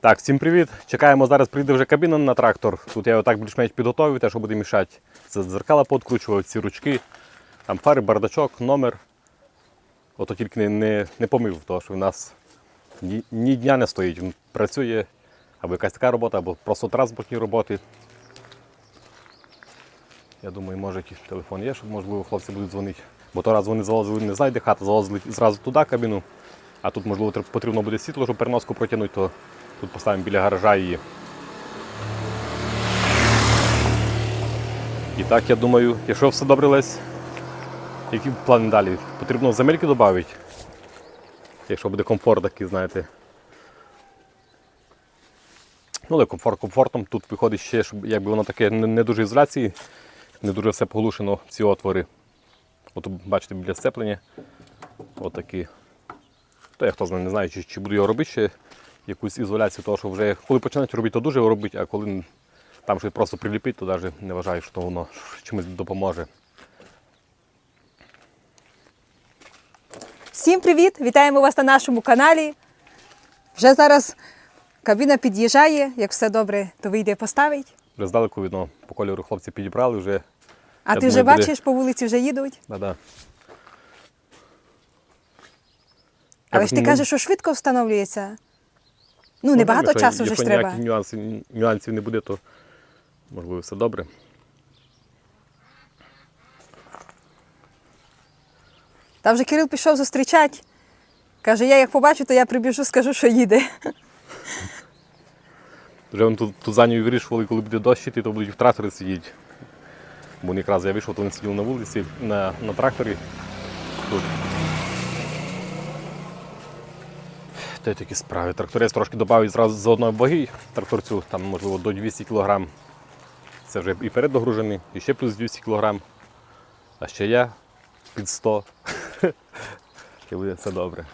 Так, всім привіт. Чекаємо, зараз прийде вже кабіна на трактор. Тут я його так більш-менш підготовив, те, що буде мішати. Це дзеркала подкручував, ці ручки, там фари, бардачок, номер. Ото тільки не, не, не помив, тому що в нас ні, ні дня не стоїть. Він працює або якась така робота, або просто транспортні роботи. Я думаю, може якийсь телефон є, щоб можливо хлопці будуть дзвонити. Бо то раз вони залазили, не знайде хата, залазили зразу туди кабіну. А тут, можливо, потрібно буде світло, щоб переноску протягнути, то тут поставимо біля гаража її. І так, я думаю, якщо все добре Лесь, які плани далі? Потрібно земельки додати, якщо буде комфорт такий, знаєте. Ну, але комфорт комфортом. Тут виходить ще, щоб якби воно таке не, дуже ізоляції, не дуже все поглушено, ці отвори. От бачите, біля сцеплення. Отакі. То я хто знає, не знаю, чи, чи буду його робити ще якусь ізоляцію, тому що вже коли починають робити, то дуже його робити, а коли там щось просто приліпить, то навіть не вважаю, що воно чимось допоможе. Всім привіт! Вітаємо вас на нашому каналі. Вже зараз кабіна під'їжджає. Як все добре, то вийде поставить. Вже здалеку видно, по кольору хлопці підібрали вже. А ти вже думаю, буде- бачиш, по вулиці вже їдуть. Да-да. Але ж ти ну, кажеш, що швидко встановлюється. Ну, не багато часу вже ж якщо треба. ніяких нюансів, нюансів не буде, то можливо все добре. Та вже Кирил пішов зустрічати. Каже, я як побачу, то я прибіжу, скажу, що їде. Вже вони тут, тут за нього вирішували, коли буде дощ іти, то будуть в тракторі сидіти. Бо вони якраз я вийшов, то вони сиділи на вулиці, на, на тракторі. Тут. Та й такі справи. Тракторець трошки додав зразу з одної ваги тракторцю, там можливо до 200 кг. Це вже і перед догружений, і ще плюс 200 кг. А ще я під 100. І буде все добре.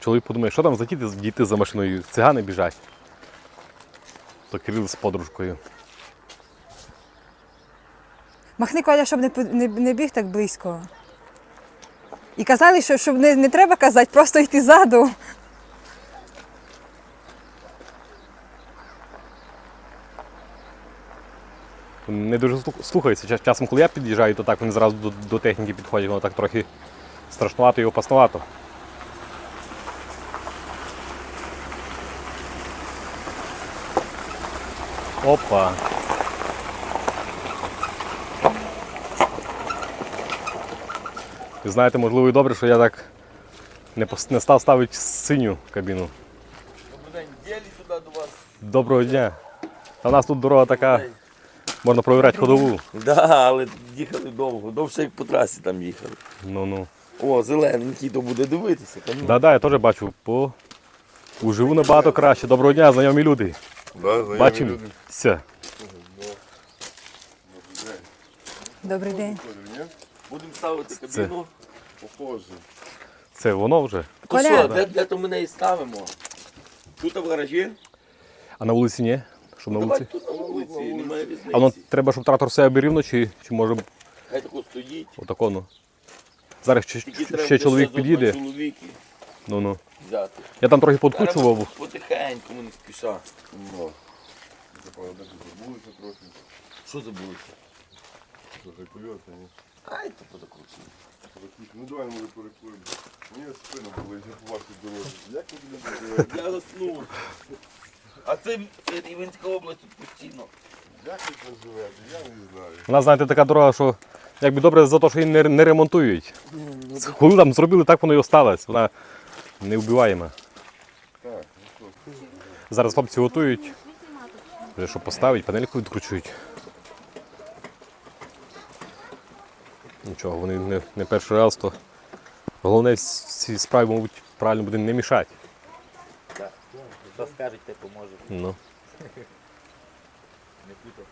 Чоловік подумає, що там за діти, діти за машиною, цигани біжать. То Кирил з подружкою. Махни Коля, щоб не, не, не біг так близько. І казали, що щоб не, не треба казати, просто йти ззаду. Не дуже слух- слухаються. Часом, коли я під'їжджаю, то так вони зразу до, до техніки підходять, воно так трохи страшнувато і опаснувато. Опа. І знаєте, можливо, і добре, що я так не, пос- не став ставити синю кабіну. Добрий день, ділі сюди до вас. Доброго дня. Та у нас тут дорога така, можна провіряти ходову. Да, але їхали довго, довше як по трасі там їхали. Ну ну. О, зелененький то буде дивитися. Та ну. Да, да, я теж бачу. По... Уживу набагато краще. Доброго дня, знайомі люди. Да, знайомі Бачимо. люди. Все. Добрий день. Будемо ставити кабіну. Похоже. Це воно вже. То Коля. що, де, де то ми неї ставимо? Тут в гаражі? А на вулиці ні? Щоб на Давай вулиці. тут на вулиці, немає А воно треба, щоб трактор себе рівно, чи, чи може Хай тако стоїть. отако, ну. Зараз ще, Тільки треба ще чоловік ще два чоловіки Ну ну. взяти. Я там трохи подкручував. Треба Потихеньку, не спіша. Ну. Забулися трохи. Що забулося? Трохи кульоти, ні? Ай, то подокручено. Ну давай може перекуримо. Мені спина болить, як у вашій дорозі. Як ви будете? Я заснув. А це, це Рівенська область тут постійно. Як ви там? Я не знаю. У нас, знаєте, така дорога, що якби добре за те, що її не, не ремонтують. Коли там зробили, так воно і осталось. Вона не вбиваєма. Так, ну що? Зараз хлопці готують. Вже що поставить, панельку відкручують. Нічого, вони не, не перший раз, то головне в цій справі, мабуть, правильно буде не мішати. Так, Що скажуть, те поможе. Ну. Не путав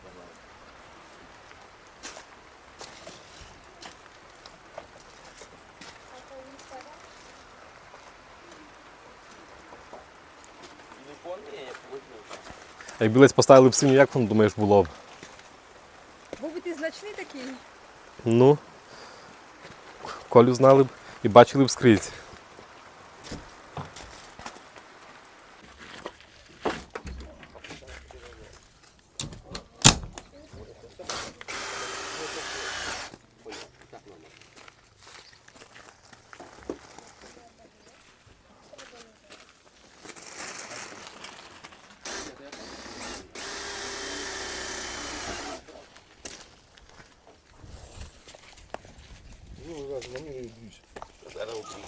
ні. Якби лесь поставили б синю, як воно, думаєш, було б? Був би ти значний такий. Ну. Колю знали б і бачили б скрізь. Зараз обріжу.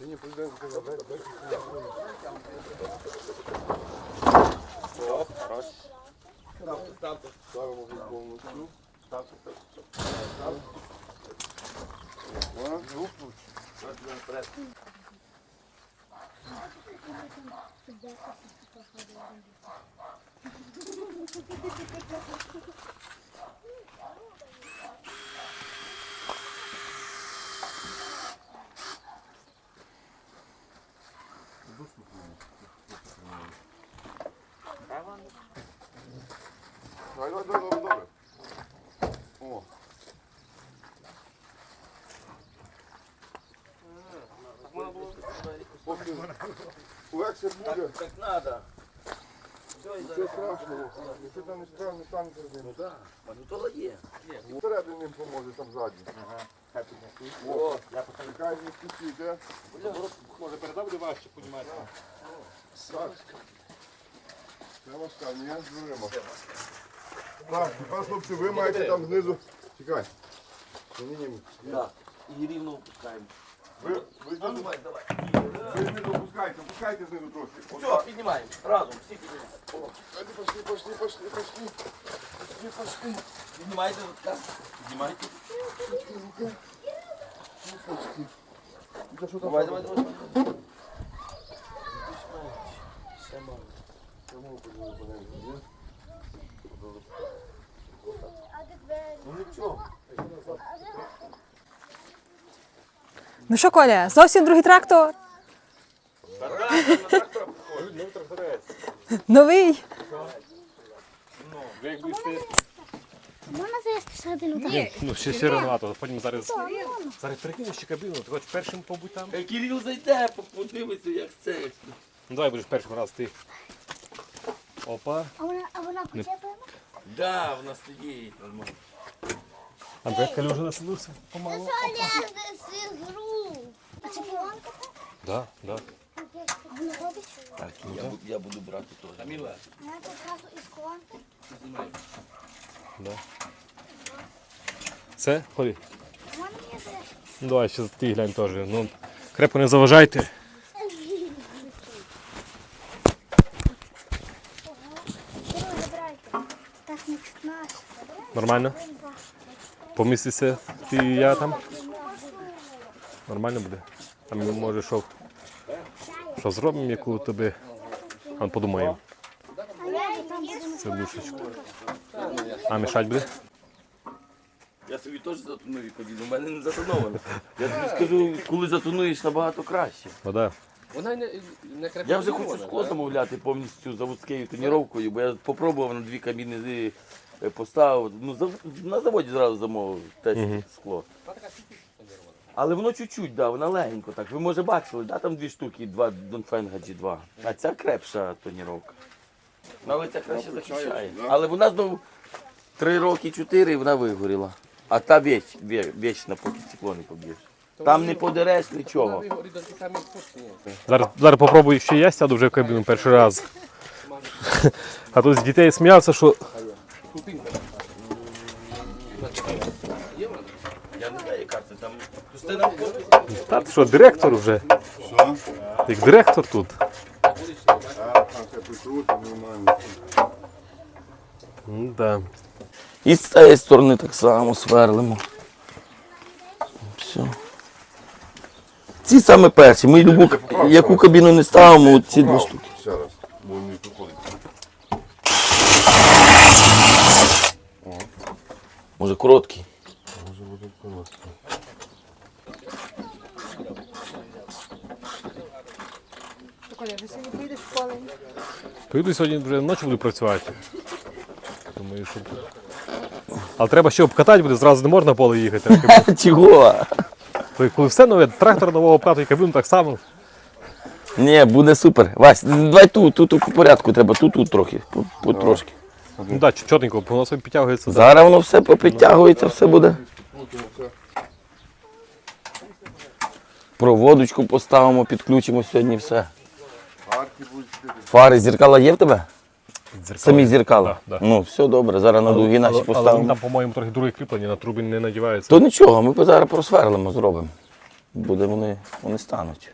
Ні, президент сказав, дай, дай. Ставте. ставте. Ставимо футболну ставте. Ставте, Вперед. Давай, давай, давай, добре, добре. О. Поки легше буде, Так надо. це страшно. Якщо там не страшно, не станеться з. Ну то є. Всередині ним поможе, там ззаді. О, нехай не спішите. Може передав буде важче, понімаєте? Так. Це важка, ні, зберемо. Так, тепер, хлопці, ви маєте там знизу. Чекай. Ні. Так. І рівно опускаємо. Ви, ви, Ну, давай, давай. ви знизу опускайте, опускайте знизу трошки. Все, піднімаємо. Разом, всі піднімаємо. О, Пошли, пошли, пошли, пошли, пошли. Пошли, пошли. Піднімайте, так. Піднімайте. Давай, давай, давай. Ще мало. Ну нічого. Ну що, Коля, зовсім другий трактор. Новий. Можна заїсти так? Ні, ну ще ще рановато, потім зараз... Зараз перекинеш ще кабіну, ти хочеш першим побудь там? Кирил зайде, подивиться, як це. Ну давай будеш першим раз ти. Опа. А вона, а вона почепила? Да, в нас стоїть нормально. Андрей Калюжа населився помалу. Соля з ігру. А це полонка? Да, да. А вона робить? Так, я, буду, я буду брати теж. Каміла. Вона це зразу із колонки. да. Все, ходи. Ну давай ще ти глянь теж. Ну, крепко не заважайте. Так не чутно. Нормально? Поміститься ти і я там? Нормально буде? Там може що, що зробимо, яку тобі. А подумаємо. А Це душечку. А мішать буде? Я собі теж затоную подіду, у мене не затоновано. Я тобі скажу, коли затонуєш набагато краще. Вода. Вона не, не. Я вже хочу скло замовляти повністю заводською тоніровкою, бо я попробував на дві кабіни поставив. Ну, зав- на заводі зразу замовив тест скло. Але воно чуть-чуть, да, вона легенько так. Ви може бачили, да, там дві штуки, два Донфенга G2. А ця крепша тоніровка. Ну, Але ця краще захищає. Але вона знову три роки, чотири і вона вигоріла. А та віч, вє- вічна, поки стекло не поб'єш. Там не подереш нічого. Зараз, зараз попробую ще я сяду вже в кабіну перший раз. А тут з дітей сміявся, що Купінка. Я не знаю, яка це там. Це нам та ти що, директор вже. Що? Як директор тут. А, там все прикрути, нормально. Ну, да. І з цієї сторони так само сверлимо. Все. Ці саме перші. Ми любу, яку кабіну не ставимо, ці дві штуки. Ще раз, бо не проходить. Може короткі. Може бути коротко. Коля, ви сьогодні в вже ночі буду працювати. Думаю, що. Але треба ще обкатати буде, зразу не можна на поле їхати. Чого? Коли- Коли все нове, трактор нового прати і кабіну так само. Ні, буде супер. Вась, давай тут, тут, тут по порядку треба, тут, тут трохи, по, по трошки. Ну так, чотенько, бо воно собі підтягується. Зараз воно все попритягується, все буде. Проводочку поставимо, підключимо сьогодні все. Фари, зеркала є в тебе? Самі зеркала. Да, да. Ну, все добре, зараз на дуги наші Але, але поставимо. там, по-моєму, трохи друге кріплення, на трубі не надівається. То нічого, ми зараз просверлимо, зробимо. Буде вони, вони стануть.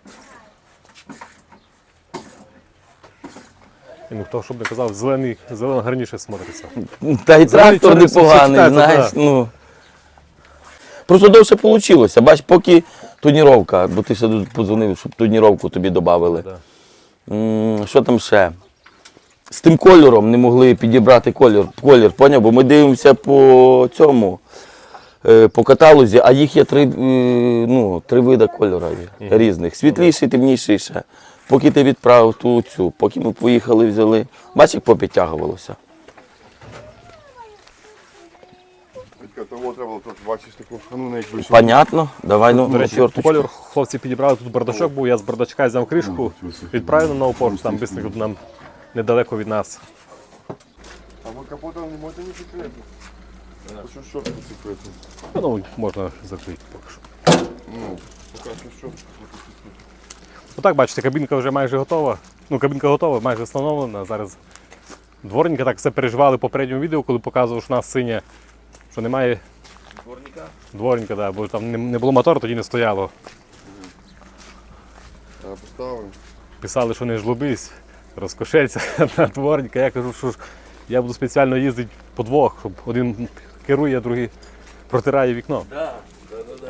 Ну, хто щоб не казав, зелений, зелено гарніше смотриться. Та й трактор непоганий, знаєш. да. Ну. Просто довше вийшло. Бач, поки тоніровка, бо ти ще тут подзвонив, щоб тоніровку тобі додали. Да. Що там ще? З тим кольором не могли підібрати колір, колір поняв? Бо ми дивимося по цьому, е, по каталозі, а їх є три, е, ну, три види кольору різних. Світліший, темніший ще. Поки ти відправив ту цю, поки ми поїхали, взяли. Бачиш, як попідтягувалося. Того треба було тут бачиш таку, а ну не. Понятно? Давай ну, До на речі, чорточку. кольор хлопці підібрали, тут бардачок був, я з бардачка взяв кришку, відправив на опор, там бистренько нам недалеко від нас. А ви капотом не можете не закрити. Хочу шорти закрити. Ну, можна закрити поки що. Ну, поки що. Отак, бачите, кабінка вже майже готова. Ну, кабінка готова, майже встановлена. Зараз дворники так все переживали в попередньому відео, коли показував, що у нас синя, що немає Дворника? дворника, да, бо там не, було мотора, тоді не стояло. А поставив. Писали, що не жлобись, розкошеться на дворника. Я кажу, що ж я буду спеціально їздити по двох, щоб один керує, а другий протирає вікно. Да.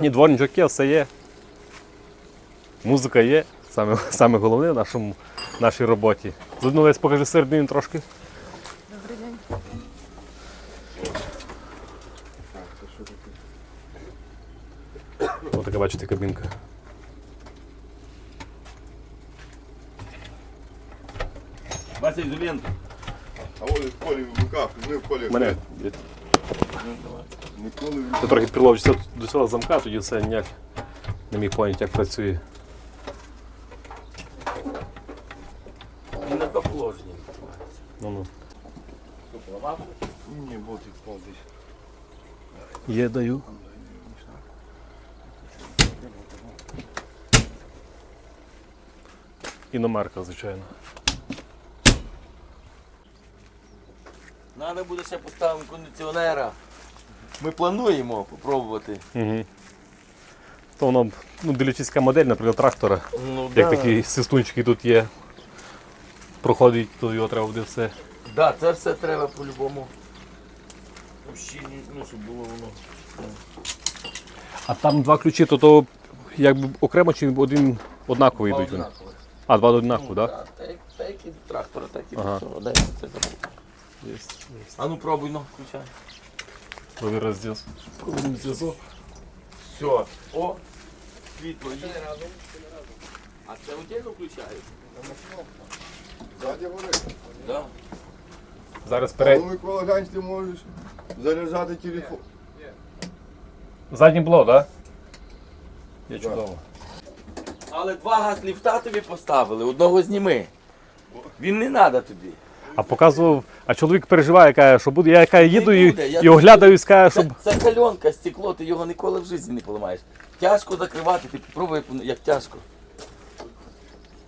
Ні, дворничок є, все є. Музика є. Саме, саме головне в нашому, нашій роботі. Заодно десь покажи середину трошки. Добрий день. Ось така, бачите, кабінка. Вася ізоленту. А ось в полі в руках, ми в полі. Мене Ніколи Це трохи приловчиться до цього замка, тоді все ніяк не міг поняти, як працює. І на положенні. Ну, ну. Ні, ботик впав десь. Є даю. Іномарка, звичайно. Треба буде ще поставимо кондиціонера. Ми плануємо попробувати. Угу. То воно, ну, дилічиська модель, наприклад, трактора. Ну, Як такі свистунчики тут є. Проходить, то його треба буде все. Да, це все треба по-любому. Ущільнити, ну, щоб було воно. А там два ключі, то, то якби окремо чи один однаковий йдуть вони? А, два однакові, так? Так, так, так як і трактора, так і Ага. до цього. Дай це забув. А ну пробуй, ну, включай. Провір зв'язок. Провірний зв'язок. Все. О, світло є. А це отдельно включається? Ззаді горить. Да. Зараз Ну. Микола, глянь, ти можеш заряджати телефон. Задній блок, так? Є чудово. Але два газ-ліфта тобі поставили, одного зніми. Він не треба тобі. А показував, а чоловік переживає, каже, що буде. Я яка їду і, буде, я і оглядаюсь, каже, Це, щоб. це кальонка, стекло, ти його ніколи в житті не поламаєш. Тяжко закривати, ти попробуй, як, як тяжко.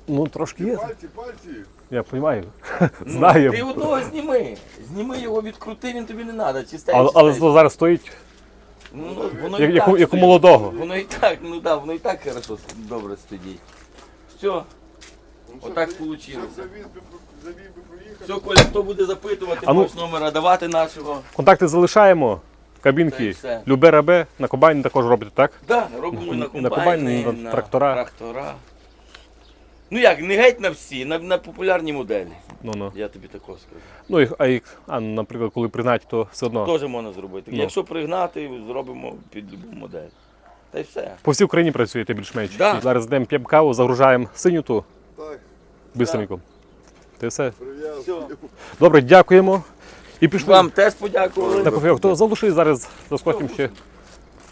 Ну, трошки є. Пальці, пальці. Я розумію. Ну, Знаю. Ти одного зніми. Зніми його, відкрути, він тобі не треба. Але, але зараз стоїть, Ну, воно як, і як, так як у стоїть. молодого. Воно і так, ну да, воно і так хорошо, добре стоїть. Все, Ну, отак вийшло. Все, Коля, хто буде запитувати, А ну- можеш номера давати нашого. Контакти залишаємо. Та й Кабінки. все. Любе рабе, на комбайні також робите, так? Так, да, робимо На- на на комбайни, комбайни, на трактора. трактора. Ну як, не геть на всі, на, на популярні моделі. Ну, ну. Я тобі такого скажу. Ну, і, а, і, а, наприклад, коли пригнать, то все одно. Теж можна зробити. Ну. Якщо пригнати, зробимо під любу модель. Та й все. По всій Україні працюєте більш-менш. Да. Зараз йдемо п'ємо каву, загружаємо синю ту Так, бистренько. Ти все. Все. Добре, дякуємо. І пішли. Вам теж подякували. На кофе. Хто залишив зараз заскочимо ще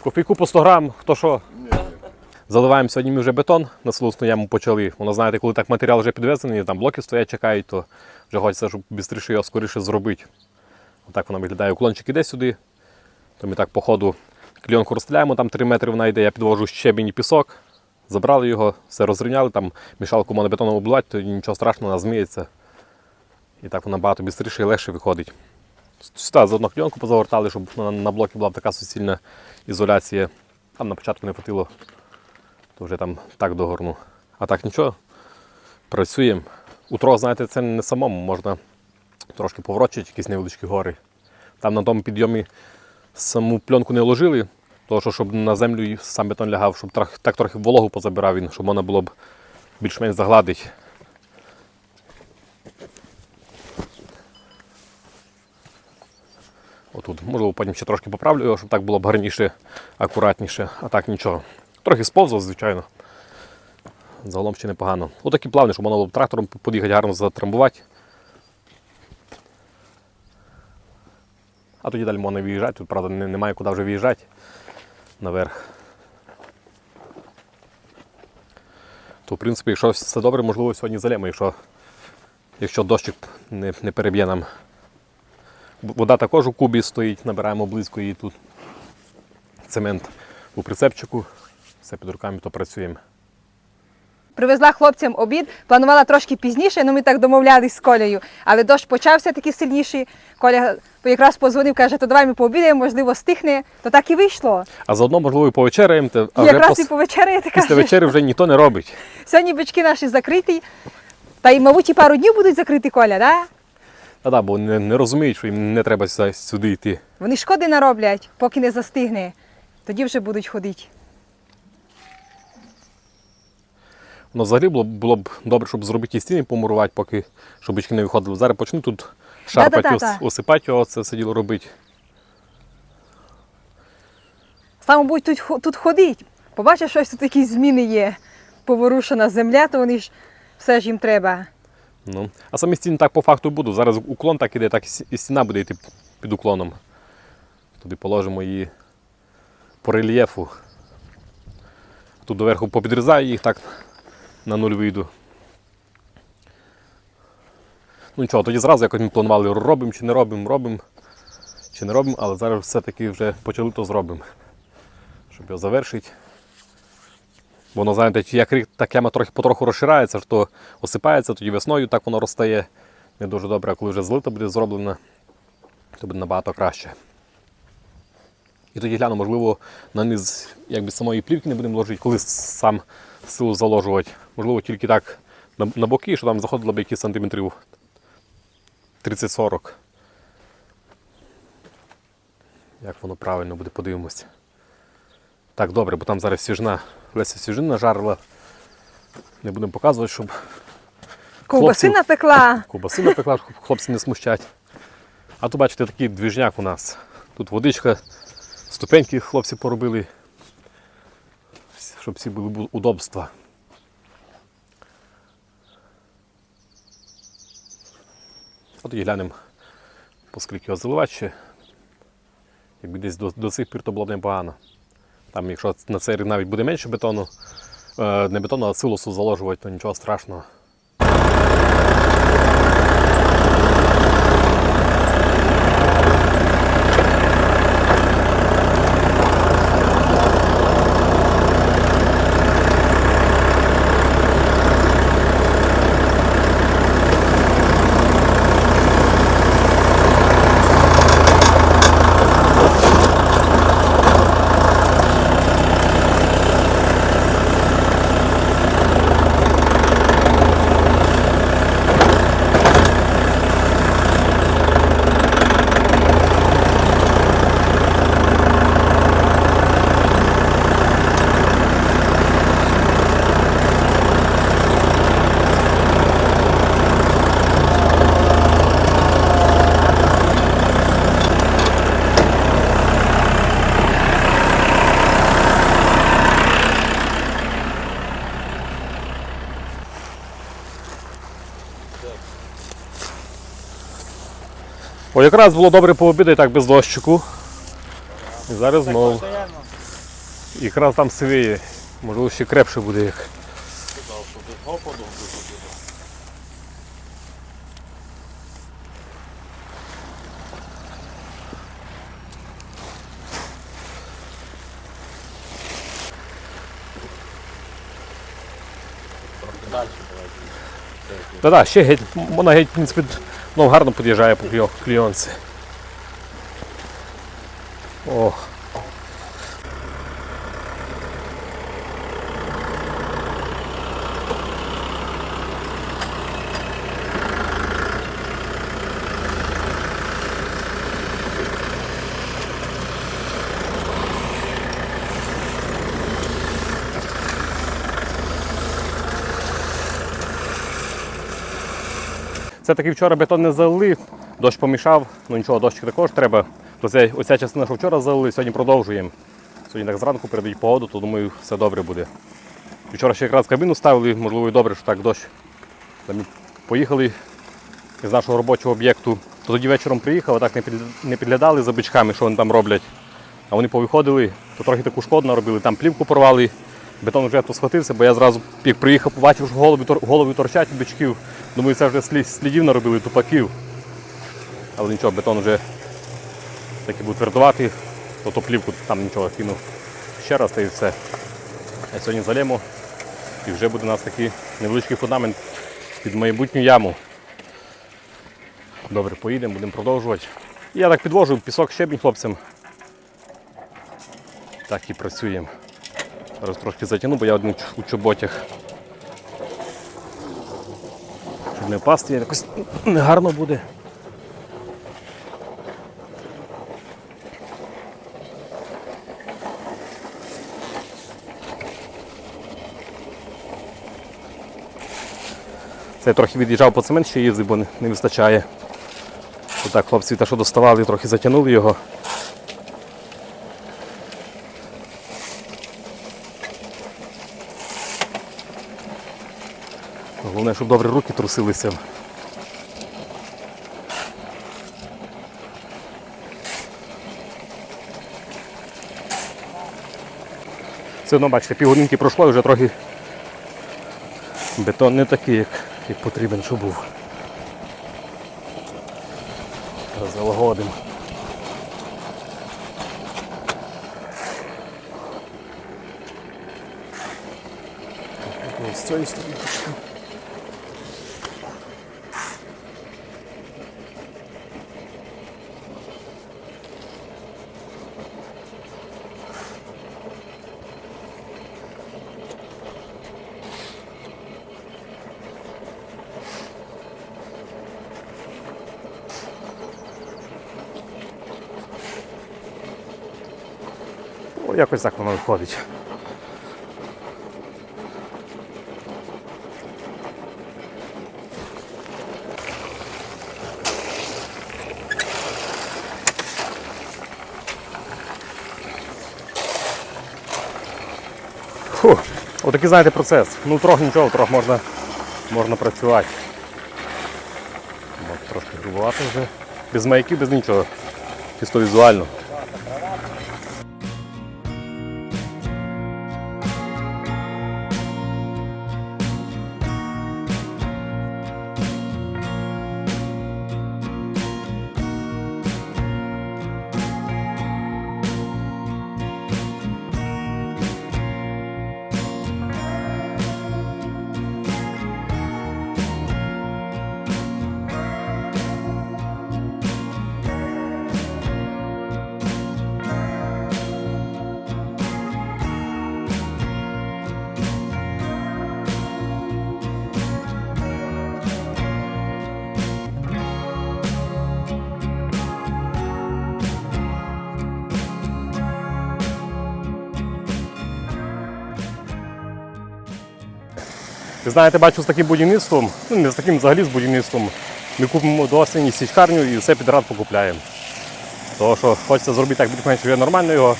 кофейку по 100 грам, хто що. Ні. Заливаємо сьогодні вже бетон, на слусну яму почали. Воно знаєте, коли так матеріал вже підвезений, там блоки стоять, чекають, то вже хочеться, щоб швидше його скоріше зробити. Отак воно виглядає. Уклончик іде сюди. То ми так по ходу кліонку розстріляємо, там 3 метри вона йде, я підвожу щебінь і пісок. Забрали його, все розрівняли, там мішалку монобетоном обливати, то нічого страшного, вона змиється. І так вона багато швидше і легше виходить. Сюди заодно кльонку позавертали, щоб на, блокі була така суцільна ізоляція. Там на початку не хватило, то вже там так догорну. А так нічого, працюємо. Утро, знаєте, це не самому, можна трошки поворочити, якісь невеличкі гори. Там на тому підйомі саму пленку не ложили, тому що щоб на землю сам бетон лягав, щоб трохи, так трохи вологу позабирав він, щоб можна було б більш-менш загладити. Отут, можливо, потім ще трошки поправлю його, щоб так було б гарніше, акуратніше, а так нічого. Трохи сповзав, звичайно. Загалом ще непогано. Отакі плавні, щоб можна було трактором під'їхати гарно затрамбувати. А тоді далі можна виїжджати. Тут, правда, немає куди вже виїжджати наверх. То, в принципі, якщо все добре, можливо, сьогодні залємо, якщо, якщо дощик не, не переб'є нам. Вода також у кубі стоїть, набираємо близько її тут. Цемент у прицепчику, все під руками, то працюємо. Привезла хлопцям обід, планувала трошки пізніше, ну ми так домовлялись з Колею. Але дощ почався такий сильніший. Коля якраз позвонив, каже, то давай ми пообідаємо, можливо, стихне. То так і вийшло. А заодно, можливо, і повечеряємо, та- а якраз пос- і повечеряти після вечері вже ніхто не робить. Сьогодні бички наші закриті. Та й, мабуть, і пару днів будуть закриті, Коля, да? Та-да, бо не, не розуміють, що їм не треба сюди йти. Вони шкоди нароблять, поки не застигне. Тоді вже будуть ходити. Ну, взагалі було, було б добре, щоб зробити і стіни помурувати, поки щоб бички не виходили. Зараз почну тут шарпати, Да-да-да-да. ос- осипати його, це все діло робити. Саме будуть тут, тут ходить. Побачиш, щось тут якісь зміни є. Поворушена земля, то вони ж все ж їм треба. Ну. А самі стіни так по факту будуть. Зараз уклон так іде, так і стіна буде йти під уклоном. Туди положимо її по рельєфу. Тут доверху попідрізаю їх так на нуль вийду. Ну нічого, тоді зразу якось ми планували, робимо чи не робимо, робимо чи не робимо, але зараз все-таки вже почали то зробимо. Щоб його завершити. Воно, знаєте, як рік та яма трохи потроху розширається, то осипається, тоді весною так воно розстає не дуже добре, а коли вже злита буде зроблена, то буде набагато краще. І тоді гляну, можливо, на низ якби самої плівки не будемо ложити, коли сам силу заложувати. Можливо, тільки так на, на боки, що там заходило б якісь сантиметрів 30-40. Як воно правильно буде, подивимося. Так, добре, бо там зараз свіжина. Леся свіжина нажарила. Не будемо показувати, щоб Ковбаси напекла. ковбаси напекла, щоб хлопці не смущать. А тут, бачите, такий двіжняк у нас. Тут водичка, ступеньки хлопці поробили, щоб всі були удобства. От і глянемо, поскільки його заливати. Якби десь до, до цих пір то було непогано. Там, якщо на цей рік навіть буде менше бетону, е, не бетону, а силосу заложувати, то нічого страшного. О, якраз було добре пообідати так без дощику. І зараз знову. Якраз там сивіє. Можливо, ще крепше буде як. Та так, ще геть, вона геть, в принципі, ну, гарно під'їжджає по кльо- Ох. Це таки вчора бетон не залили, дощ помішав, ну нічого, дощик також треба. Оця, оця частина, що вчора залили, сьогодні продовжуємо. Сьогодні так зранку передають погоду, то думаю, все добре буде. Вчора ще якраз кабіну ставили, можливо, і добре, що так дощ. Там поїхали з нашого робочого об'єкту. То тоді вечором приїхали, так не підглядали за бичками, що вони там роблять. А вони повиходили, то трохи таку шкоду наробили, там плівку порвали, бетон вже схватився, бо я зразу як приїхав, побачив, що голови, голови торчать від бичків. Думаю, це вже слі- слідів наробили, тупаків. Але нічого, бетон вже такий був твердуватий, то ту плівку там нічого кинув ще раз та і все. А сьогодні залємо і вже буде у нас такий невеличкий фундамент під майбутню яму. Добре, поїдемо, будемо продовжувати. Я так підвожу пісок щебінь хлопцям. Так і працюємо. Зараз трошки затягну, бо я один у чоботях. Щоб не впасти, якось негарно буде. Це я трохи від'їжджав по цемент, ще їздив, бо не, вистачає. Отак хлопці те, що доставали, трохи затягнули його. Головне, щоб добре руки трусилися. Все одно, бачите, півгодинки пройшло і вже трохи бетон не такий, як, як потрібен, щоб був. Залагодимо. З цієї сторони О, якось так воно виходить. Фу, отакий, знаєте, процес. Ну трохи нічого, трохи можна, можна працювати. Трошки грубовато вже. Без маяків, без нічого. Чисто візуально. Ви знаєте, бачу з таким будівництвом, ну не з таким взагалі з будівництвом. Ми купимо до осені січкарню і все підряд покупляємо. Тому що хочеться зробити так більш-менш нормально його,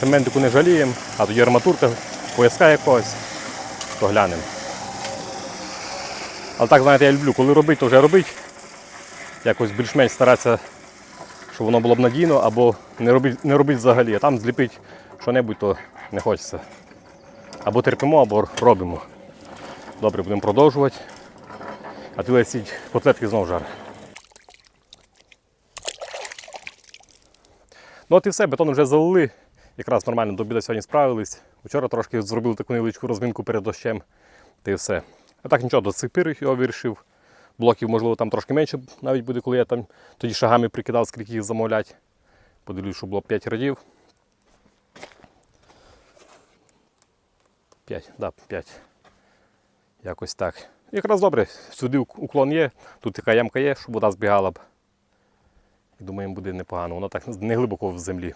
цементику не жаліємо, а тоді арматурка, пояска якогось, то глянемо. Але так, знаєте, я люблю, коли робити, то вже робити. Якось більш-менш старатися, щоб воно було б надійно, або не робити, не робити взагалі, а там зліпити що-небудь, то не хочеться. Або терпимо, або робимо. Добре, будемо продовжувати. А ти летіть котлетки знову жар. Ну от і все, бетон вже залили. Якраз нормально до обіду сьогодні справились. Вчора трошки зробили таку невеличку розмінку перед дощем. Та і все. А так нічого, до цих пір його вирішив. Блоків, можливо, там трошки менше навіть буде, коли я там тоді шагами прикидав, скільки їх замовлять. Подивлюсь, що було 5 радів. 5, да, 5. Якось так. Якраз добре, сюди уклон є, тут така ямка є, щоб вода збігала б. І думаємо, буде непогано. Воно так не глибоко в землі.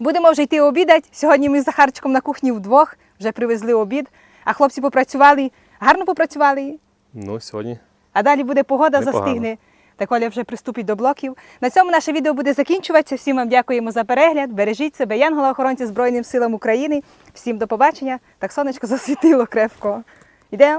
Будемо вже йти обідати. Сьогодні ми з Захарчиком на кухні вдвох вже привезли обід, а хлопці попрацювали, гарно попрацювали. Ну, сьогодні А далі буде погода, Непогано. застигне. Та Коля вже приступить до блоків. На цьому наше відео буде закінчуватися. Всім вам дякуємо за перегляд. Бережіть себе, Янгола охоронці Збройним силам України. Всім до побачення. Так сонечко засвітило крепко. Ідемо.